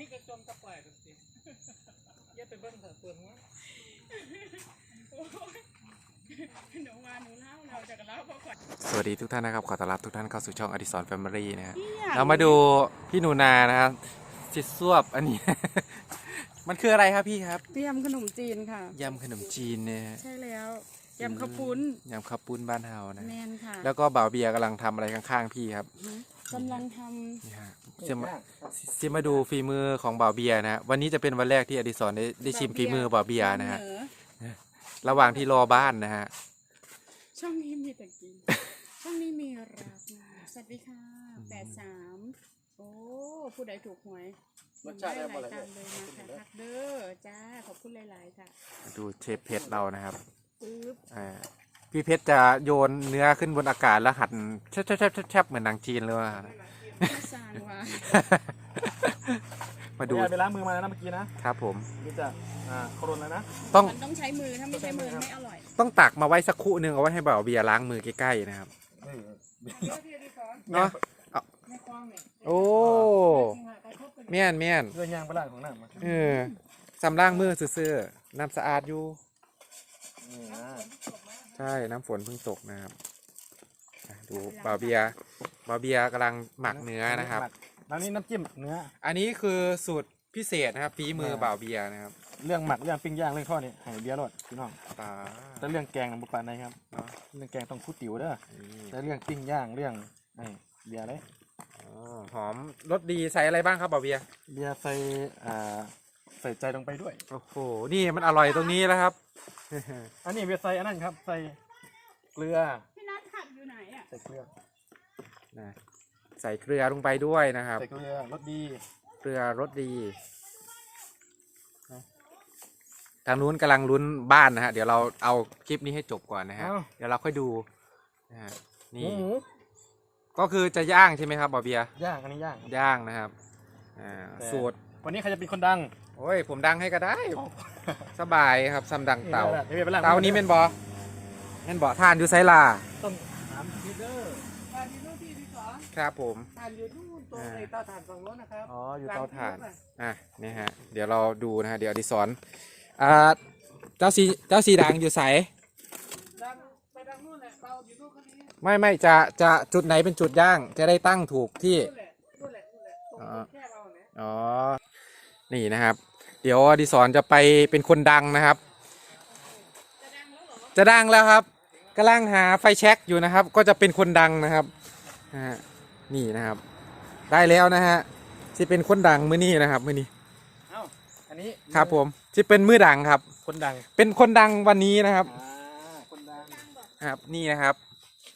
มีกระจมกระปล่อยกันสิอย่าไปเบิ่งเถอะเปิดหัวหนูมาหนูเล่าเราจะกันเล่าเพราะก่อนสวัสดีทุกท่านนะครับ ขอต้อนรับทุกท่านเข้าสู่ช่องอดิสรแฟมิลี่นะฮะพี่อยกเรามาดูพี่หนูนานะครับจิตซวบอันนี้ มันคืออะไรครับพี่ครับเตรียมขนมจีนค่ะ ยำขนมจีนเนี่ยฮะใช่แล้วยำข้าวปุ้นยำข้าวปุ้นบ้านเฮานะ แมนค่ะ แล้วก็บ่าวเบียร์กำลังทำอะไรข้างๆพี่ครับ กำลังทนี่ฮะจะมาจะมาดูฝีมือของบ่าวเบียร์นะฮะวันนี้จะเป็นวันแรกที่อดิสรได้ได้ำชิมฝีมือบ่าวเบียร์นะฮะเสอระหว่างที่รอบ้านนะฮะช่องนี้มีแต่กิน ช่องนี้มีรักนะสวัสดีค่ะแปดสามโอ้ผู้ใดถูกหวยรสชาติได้หบ่ลายล่ะ ตามเลยนะคะทักเด้อจ้าขอบคุณหลายๆค่ะดูเชฟเพชรเรานะครับปึ๊บอ่า พี่เพชรจะโยนเนื้อขึ้นบนอากาศแล้วหั่นแชบๆๆๆเหมือนหนังจีนเลยว่าไม่สร้างว่ามาดูดูไปล้างมือมาแล้วนะเมื่อกี้นะครับผมนี่จะอ่าโครนแล้วนะต้องมันต้องใช้มือถ้าไม่ใช้มือไม่อร่อย ต้องตักมาไว้สักครู่หนึงเอาไว้ให้บ่าวเบียร์ล้างมือใกล้ๆนะครับเนาะแม่กว้างเนี่ยโอ้เมียนเมียนเรื่องยางประหลาดของน้ำมาเออสำล้างมือซื่อๆน้ำสะอาดอยู่นี่นะ ใช่น้ำฝนเพิ่งตกนะครับอะดูบ่าวเบียร์บ่าวเบียร์กำลังหมักเนื้อนะครับ แล้วนี่น้ำจิ้มเนื้อ อันนี้คือสูตรพิเศษนะครับฝีมืออ่า บ่าวเบียร์นะครับเรื่องหมักเรื่องปิ้งย่างเรื่องทอดนี่ให้เบียร์รดพี่น้องตาแต่เรื่องแกงนะบุปผาในครับเนาะเรื่องแกงต้องคู่ติ๋วเด้อนี่แต่เรื่องปิ้งย่างเรื่องไอ้เบียร์เลยอ๋อหอมรสดีใส่อะไรบ้างครับบ่าวเบียร์เบียร์ใส่อ่า ใส่ใจลงไปด้วย โอ้โห นี่มันอร่อยตรงนี้แล้วครับ อันนี้เบียร์ใส่อันนั้นครับ ใส่เกลือพี่นัทขัดอยู่ไหนอะใส่เกลือนะใส่เกลือลงไปด้วยนะครับ ใส่เกลือรสดี เกลือรสดีนะทางนู้นกำลังลุ้นบ้านนะฮะ เดี๋ยวเราเอาคลิปนี้ให้จบก่อนนะฮะ เอ้า เดี๋ยวเราค่อยดูนะฮะหนี่ มูหมูก็คือจะย่างใช่ไหมครับบอเบียร์ย่างอันนี้ย่าง ย่างนะครับอ่าแต่ สูตร วันนี้ใครจะเป็นคนดังโอ้ยผมดังให้ก็ได้ สบายครับซัมดังเต่าเดี๋ยวเบียร์ไปล้างเต่านี้เป็นบอเป็นบอทานอยู่ไซลาต้องถามพีเดอร์ทานอยู่นู่นที่ที่สองครับผมทานอยู่นู่นตรงในเตาถ่านฝั่งโน้นนะครับอ๋ออยู่เตาถ่านหลังอะนี่ฮะเดี๋ยวเราดูนะฮะเดี๋ยวอดิสรอ่าเจ้าสีเจ้าสีดังอยู่ใสดังไปดังนู่นแหละเตาอยู่นู่นคนนี้ไม่ไม่จะจะจุดไหนเป็นจุดย่างจะได้ตั้งถูกที่นู่นแหละนู่นแหละนู่นแหละตรงอ๋อแค่เราเนี่ยอ๋อนี่นะครับ เดี๋ยวอดิศรจะไปเป็นคนดังนะครับ จะดังแล้วครับกำลังหาไฟแช็กอยู่นะครับ ก็จะเป็นคนดังนะครับนะฮะนี่นะครับ ได้แล้วนะฮะที่เป็นคนดังมื้อนี้นะครับมื้อนี้เอ้าอันนี้ครับผมที่เป็นมือดังครับ คนดัง เป็นคนดังวันนี้นะครับอ่าคนดังครับนี่นะครับ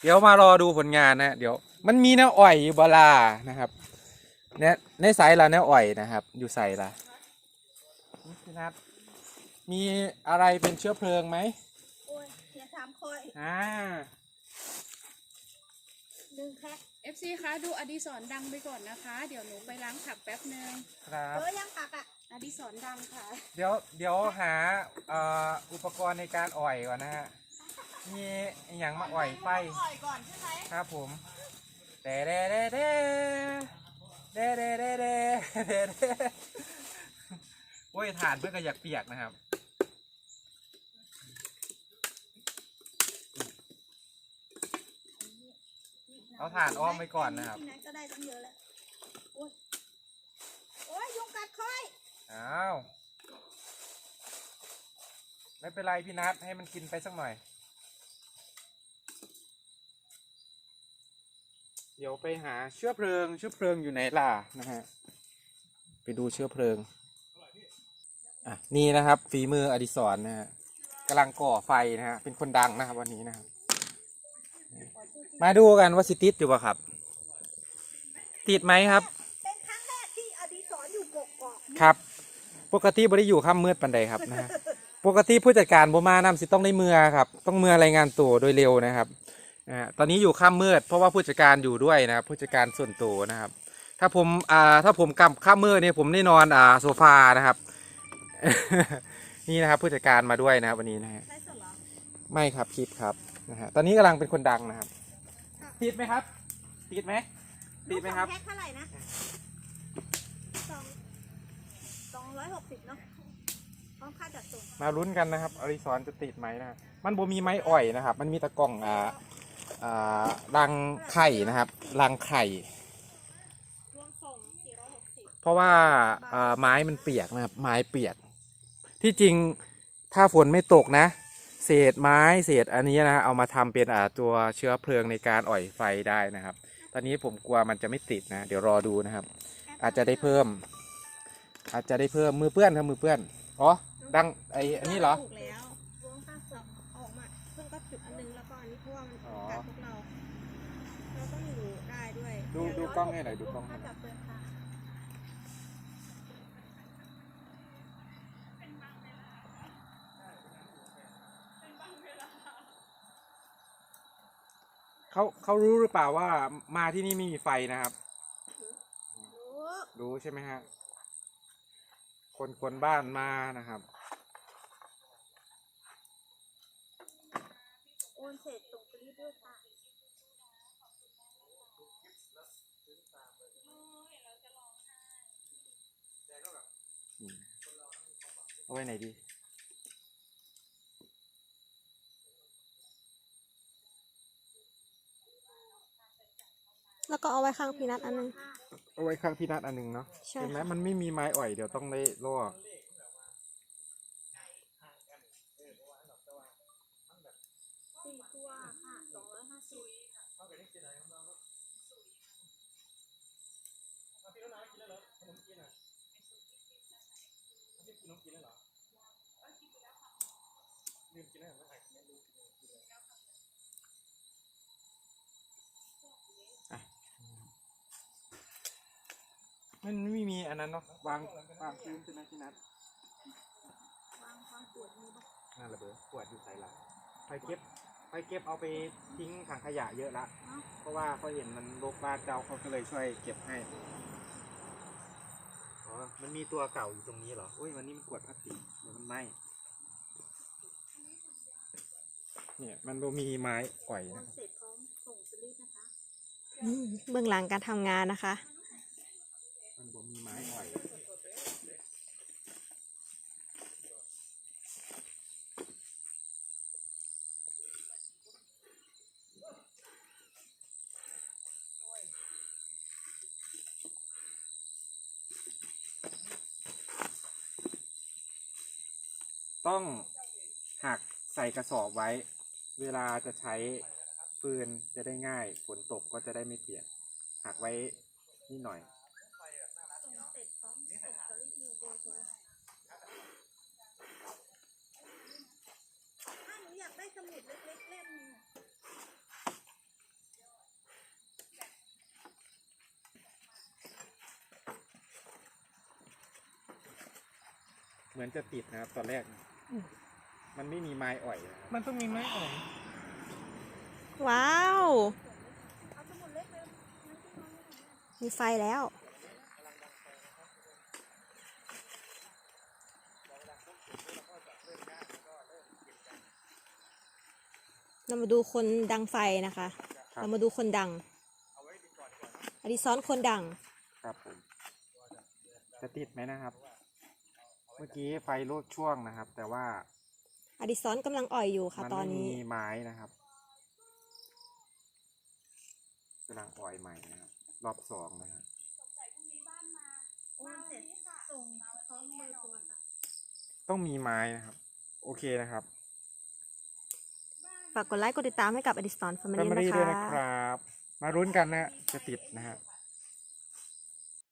เดี๋ยวมารอดูผลงานนะเดี๋ยวมันมีแนวอ่อยอยู่บลานะครับเนี่ยในสายละแนวอ่อยนะครับ อยู่ใส่ละพี่ นัทมีอะไรเป็นเชื้อเพลิงไหมโอ้ยอย่าถามคอยอ่า หนึ่งแพ็ค FC คะดูอดีศรดังไปก่อนนะคะ เดี๋ยวหนูไปล้างผักแป๊บนึงครับ เออยังปักอะ อดีศรดังค่ะ เดี๋ยวเดี๋ยวหาเอ่ออุปกรณ์ในการอ่อยก่อนนะฮะ มีอหย่างมาอ่อยไฟปล่อยก่อนใช่ไหมครับผมเดเดเดเดเดเดเดเดเดเด โอ้ยถ่านเพื่อนก็อยากเปียกนะครับเอาถ่านอ้อมไว้ก่อนนะครับ ที่ไหนก็ได้ตั้งเยอะแล้วโอ้ยโอ้ยยุงกัดคอยอ้าวไม่เป็นไรพี่นัทให้มันกินไปสักหน่อย เดี๋ยวไปหาเชื้อเพลิง เชื้อเพลิงอยู่ไหนล่ะนะฮะ ไปดูเชื้อเพลิง อะนี่นะครับฝีมืออดิศรนะฮะกำลังก่อไฟนะฮะเป็นคนดังนะครับ วันนี้นะครับ มาดูกันว่าสิติดอยู่ป่ะครับ ติดไหมครับ เป็นครั้งแรกที่อดีศรอยู่กกอกครับ ปกติบริอยู่ข้ามมืดปันใดครับนะฮะปกติผู้จัดการบมานำสิต้องได้เมือครับ ต้องเมือรายงานตัวโดยเร็วนะครับอ่าตอนนี้อยู่ข้ามมืด เพราะว่าผู้จัดการอยู่ด้วยนะครับผู้จัดการส่วนตัวนะครับ ถ้าผมอ่าถ้าผมกลับข้ามมืดเนี่ยผมได้นอนอ่าโซฟานะครับ นี่นะครับผู้จัดการมาด้วยนะครับวันนี้นะฮะใช่สดเหรอไม่ครับคิดครับนะฮะตอนนี้กำลังเป็นคนดังนะครับติดไหมครับติดไหมติดไหมครับ ลูกสองแพ็คเท่าไหร่นะสองหกสิบเนาะพร้อมค่าจัดส่งมาลุ้นกันนะครับ อริสอนจะติดไหมนะมันบ่มีไม้อ่อยนะครับ มันมีแตะกล่องอ่าอ่ารังไข่นะครับรังไข่ รวมส่งสี่ร้อยหกสิบ เพราะว่าอ่าไม้มันเปียกนะครับ ไม้เปียก ที่จริงถ้าฝนไม่ตกนะ เศษไม้เศษอันนี้นะเอามาทำเป็นอ่าตัวเชื้อเพลิงในการอ่อยไฟได้นะครับ ตอนนี้ผมกลัวมันจะไม่ติดนะ เดี๋ยวรอดูนะครับ อาจจะได้เพิ่ม อาจจะได้เพิ่มมือเปื้อนครับมือเปื้อนอ๋อดังไออันนี้เหรอถูกแล้วรวมค่าส่งเอาออกมาเพิ่งก็จุดอันนึงแล้วก็อันนี้เพราะว่ามันอ๋อการพวกเราเราต้องอยู่ได้ด้วยดูดูกล้องให้หน่อยดูกล้องให้ค่าหน่อย จัดส่งค่ะ เขาเขารู้หรือเปล่าว่ามาที่นี่ไม่มีไฟนะครับ รู้รู้ใช่ไหมฮะ คนคนบ้านมานะครับโอนเสร็จส่งสลิปด้วยค่ะเอาไว้ไหนดี แล้วก็เอาไว้ข้างพีนัทอันนึง เอาไว้ข้างพี่นัทอันหนึงเนาะใช่เห็นไหมค่ะมันไม่มีไม้อ่อยเดี๋ยวต้องได้ลอกสี่ตัวค่ะสองร้อยห้าสิบ มันไม่มีอันนั้นเนาะวางวางพื้นใช่ไหมพี่นัทวางวางขวดนี้ปะนั่นระเบิดขวดอยู่ใส่ละไปเก็บไปเก็บเอาไปทิ้งถังขยะเยอะละ เพราะว่าเขาเห็นมันรกบ้านเจ้าเขาก็เลยช่วยเก็บให้ อ๋อ มันมีตัวเก่าอยู่ตรงนี้เหรออุ้ยวันนี้มันขวดพลาสติกเดี๋ยวมันไหม้เนี่ยมันบ่มีไม้อ่อยโอนนะครับเสร็จพร้อมส่งสลิปนะคะเบื้องหลังการทำงานนะคะ มันบ่มีไม้อ่อย ต้องหักใส่กระสอบไว้ เวลาจะใช้ฟืนจะได้ง่าย ฝนตกก็จะได้ไม่เปียกหักไว้นิดหน่อย ส่งเสร็จพร้อมส่งสลิปหนึ่งเบอร์โทรถ้าหนูอยากได้สมุดเล็กๆเล่มหนึงอะ เหมือนจะติดนะครับตอนแรกนะมันไม่มีไม้อ่อยนะครับมันต้องมีไม้อ่อยว้าวเอาสมุดเล็กเลยงั้นที่น้องไม่ทำได้มีไฟแล้ว เรามาดูคนดังไฟนะคะครับเรามาดูคนดังอดิซอนคนดัง ครับผม จะติดไหมนะครับ เมื่อกี้ไฟลดช่วงนะครับ แต่ว่าอดิซอนกำลังอ่อยอยู่ค่ะ มัตอนไม่นี้มีไม้นะครับกำลังอ่อยใหม่นะครับ รอบสองนะครับโอนเสร็จส่งพร้อมเบอร์โทรค่ะต้องมีไม้นะครับ โอเคนะครับฝากกดไลค์กดติดตามให้กับอดิซอนแฟมิแฟมิลี่ลี่นะด้วยคะนะครับ มารุ้นกันนะจะติดนะฮะ